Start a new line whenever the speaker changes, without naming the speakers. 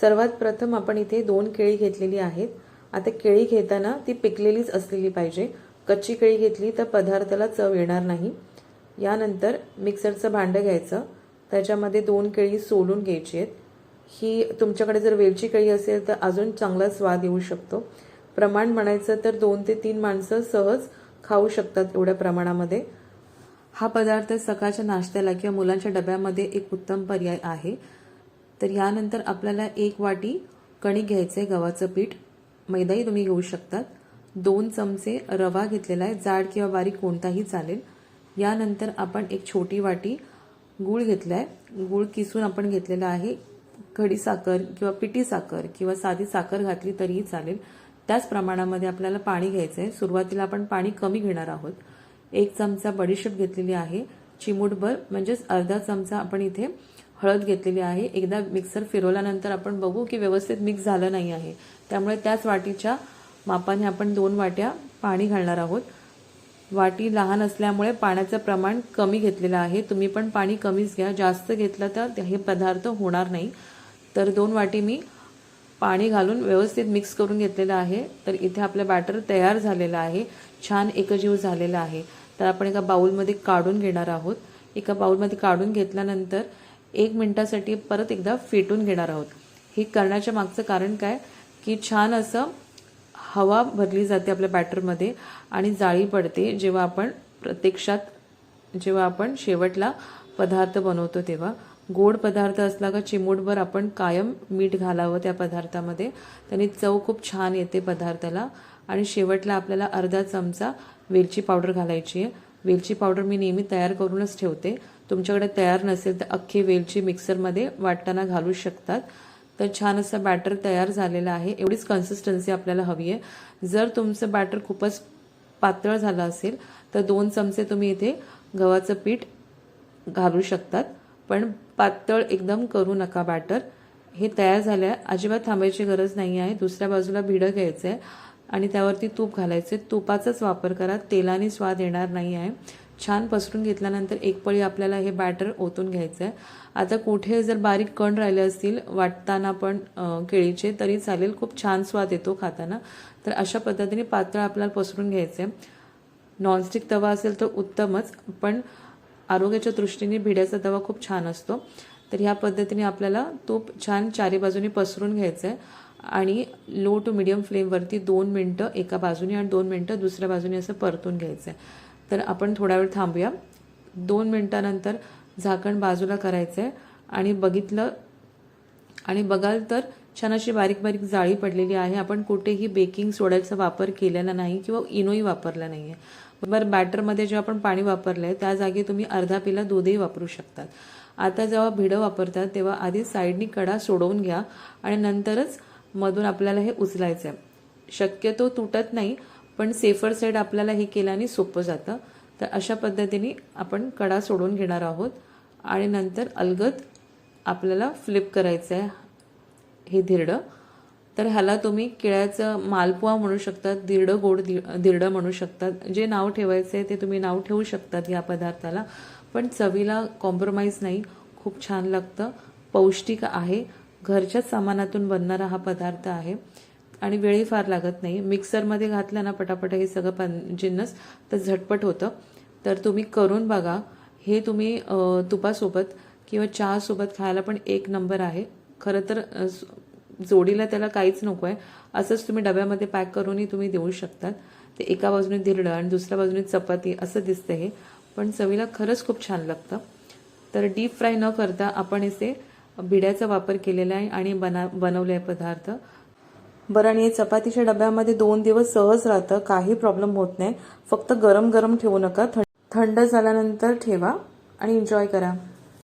सर्वात प्रथम आपण इथे दोन केळी घेतलेली आहेत. आता केळी घेताना ती पिकलेलीच असलेली पाहिजे. कच्ची केळी घेतली तर पदार्थाला चव येणार नाही. यानंतर मिक्सरचं भांडं घ्यायचं. त्याच्यामध्ये दोन केळी सोलून घ्यायची आहेत. ही तुमच्याकडे जर वेलची केळी असेल तर अजून चांगला स्वाद येऊ शकतो. प्रमाण म्हणायचं तर दोन ते तीन माणसं सहज खाऊ शकतात एवढ्या प्रमाणामध्ये. हा पदार्थ सकाळच्या नाश्त्याला किंवा मुलांच्या डब्यामध्ये एक उत्तम पर्याय आहे. तर यानंतर आपल्याला एक वाटी कणिक घ्यायचं आहे गव्हाचं पीठ. मैदाही तुम्ही घेऊ शकतात. दोन चमचे रवा घेतलेला आहे जाड किंवा बारीक कोणताही चालेल. यानंतर आपण एक छोटी वाटी गूळ घेतला आहे गूळ किसून आपण घेतलेला आहे. खडी साखर किंवा पिठी साखर किंवा साधी साखर घातली तरीही चालेल. त्याच प्रमाणामध्ये आपल्याला पाणी घ्यायचं आहे सुरुवातीला आपण पाणी कमी घेणार आहोत. एक चमचा बडीशेप घेतलेली आहे. चिमूटभर म्हणजेच अर्धा चमचा आपण इथे हळद घेतलेली आहे. एकदा मिक्सर फिरवल्यानंतर आपण बघू की व्यवस्थित मिक्स झालं नाही आहे. त्यामुळे त्याच वाटीच्या मापाने आपण दोन वाट्या पाणी घालणार आहोत. वाटी लहान असल्यामुळे पाण्याचं प्रमाण कमी घेतलेलं आहे. तुम्ही पण पाणी कमीच घ्या. जास्त घेतलं तर हे पदार्थ होणार नाही. तर दोन वाटी मी पाणी घालून व्यवस्थित मिक्स करून घेतलेलं आहे. तर इथे आपलं बॅटर तयार झालेलं आहे. छान एकजीव झालेला आहे. तर आपण एका बाउलमध्ये काढून घेणार आहोत. एका बाउलमध्ये काढून घेतल्यानंतर एक मिनिटासाठी परत एकदा फेटून घेणार आहोत. हे करण्याच्या मागचं कारण काय? की छान असं हवा भरली जाते आपल्या बॅटरमध्ये आणि जाळी पडते जेव्हा आपण प्रत्यक्षात जेव्हा आपण शेवटला पदार्थ बनवतो तेव्हा. गोड पदार्थ असला का चिमूटभर आपण कायम मीठ घालावं त्या पदार्थामध्ये. त्याने चव खूप छान येते पदार्थाला. आणि शेवटला आपल्याला अर्धा चमचा वेलची पावडर घालायची आहे. वेलची पावडर मी नेहमी तयार करूनच ठेवते. तुमच्याकडे तयार नसेल तर अख्खी वेलची मिक्सरमध्ये वाटताना घालू शकतात. तर छान असं बॅटर तयार झालेलं आहे. एवढीच कन्सिस्टन्सी आपल्याला हवी आहे. जर तुमचं बॅटर खूपच पातळ झालं असेल तर दोन चमचे तुम्ही इथे गव्हाचं पीठ घालू शकतात. पण पातळ एकदम करू नका बॅटर. हे तयार झालं आहे अजिबात थांबायची गरज नाही आहे दुसऱ्या बाजूला भिडं घ्यायचं आहे आणि त्यावरती तूप घालायचे. तुपाचाच वापर करा. तेलाने स्वाद येणार नाही आहे. छान पसरून घेतल्यानंतर एक पळी आपल्याला हे बॅटर ओतून घ्यायचं आहे आता कुठे जर बारीक कण राहिले असतील वाटताना पण केळीचे तरी चालेल. खूप छान स्वाद येतो खाताना. तर अशा पद्धतीने पातळ आपल्याला पसरून घ्यायचं आहे नॉनस्टिक तवा असेल तर उत्तमच पण आरोग्याच्या दृष्टीने भिड्याचा तवा खूप छान असतो. तर ह्या पद्धतीने आपल्याला तूप छान चारी बाजूनी पसरून घ्यायचं आहे आणि लो टू मिडियम फ्लेमवरती दोन मिनटं एका बाजूने आणि दोन मिनटं दुसऱ्या बाजूने असं परतून घ्यायचं आहे तर आपण थोडा वेळ थांबूया. दोन मिनटानंतर झाकण बाजूला करायचं आहे आणि बघितलं आणि बघाल तर छान अशी बारीक बारीक जाळी पडलेली आहे. आपण कुठेही बेकिंग सोड्याचा वापर केलेला नाही किंवा इनोही वापरला नाही आहे बरं बॅटरमध्ये जेव्हा आपण पाणी वापरलं आहे त्या जागी तुम्ही अर्धा पिला दूधही वापरू शकतात. आता जेव्हा भिडं वापरतात तेव्हा आधी साईडनी कडा सोडवून घ्या आणि नंतरच मधून आपल्याला हे उचलायचं आहे शक्यतो तुटत नाही पण सेफर साईड आपल्याला हे केल्याने सोपं जातं. तर अशा पद्धतीने आपण कडा सोडून घेणार आहोत. आणि नंतर अलगद आपल्याला फ्लिप करायचं आहे हे धिरडं. तर ह्याला तुम्ही केळ्याचं मालपुआ म्हणू शकतात धिरडं गोड धिरडं म्हणू शकतात जे नाव ठेवायचं आहे ते तुम्ही नाव ठेवू शकतात या पदार्थाला. पण चवीला कॉम्प्रोमाइज नाही. खूप छान लागतं. पौष्टिक आहे. घरच्याच सामानातून बनणारा हा पदार्थ आहे. आणि वेळही फार लागत नाही. मिक्सरमध्ये घातलं ना पटापट हे सगळं पन जिन्नस तर झटपट होतं. तर तुम्ही करून बघा. हे तुम्ही तुपासोबत किंवा चहासोबत खायला पण एक नंबर आहे. खरं तर जोडीला त्याला काहीच नको आहे. असंच तुम्ही डब्यामध्ये पॅक करूनही तुम्ही देऊ शकतात. ते एका बाजूने धिरडं आणि दुसऱ्या बाजूने चपाती असं दिसतं हे. पण चवीला खरंच खूप छान लागतं. तर डीप फ्राय न करता आपण इथे बिड्याचा वापर केलेला आहे आणि बना बनवले आहे पदार्थ. बरं आणि चपातीच्या डब्यामध्ये दोन दिवस सहज राहतं काही प्रॉब्लेम होत नाही. फक्त गरम गरम ठेवू नका. थंड झाल्यानंतर ठेवा आणि एन्जॉय करा.